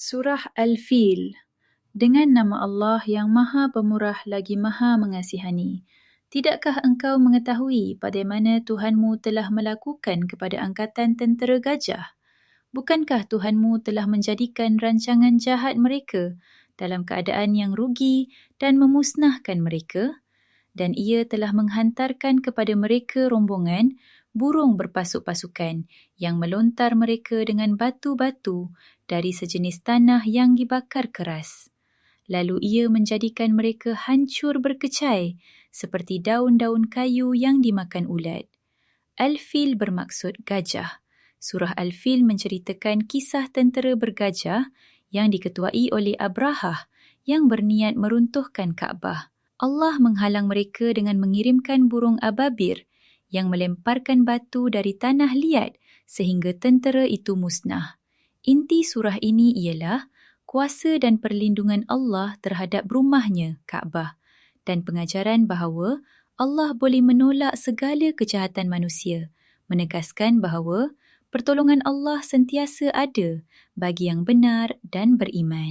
Surah Al-Fil Dengan nama Allah yang Maha Pemurah lagi Maha Mengasihani. Tidakkah engkau mengetahui bagaimana Tuhanmu telah melakukan kepada angkatan tentera gajah? Bukankah Tuhanmu telah menjadikan rancangan jahat mereka dalam keadaan yang rugi dan memusnahkan mereka? Dan ia telah menghantarkan kepada mereka rombongan burung berpasuk pasukan yang melontar mereka dengan batu-batu dari sejenis tanah yang dibakar keras. Lalu ia menjadikan mereka hancur berkecai seperti daun-daun kayu yang dimakan ulat. Al-Fil bermaksud gajah. Surah Al-Fil menceritakan kisah tentera bergajah yang diketuai oleh Abrahah yang berniat meruntuhkan Kaabah. Allah menghalang mereka dengan mengirimkan burung ababir yang melemparkan batu dari tanah liat sehingga tentera itu musnah. Inti surah ini ialah kuasa dan perlindungan Allah terhadap rumahnya, Kaabah, dan pengajaran bahawa Allah boleh menolak segala kejahatan manusia, menegaskan bahawa pertolongan Allah sentiasa ada bagi yang benar dan beriman.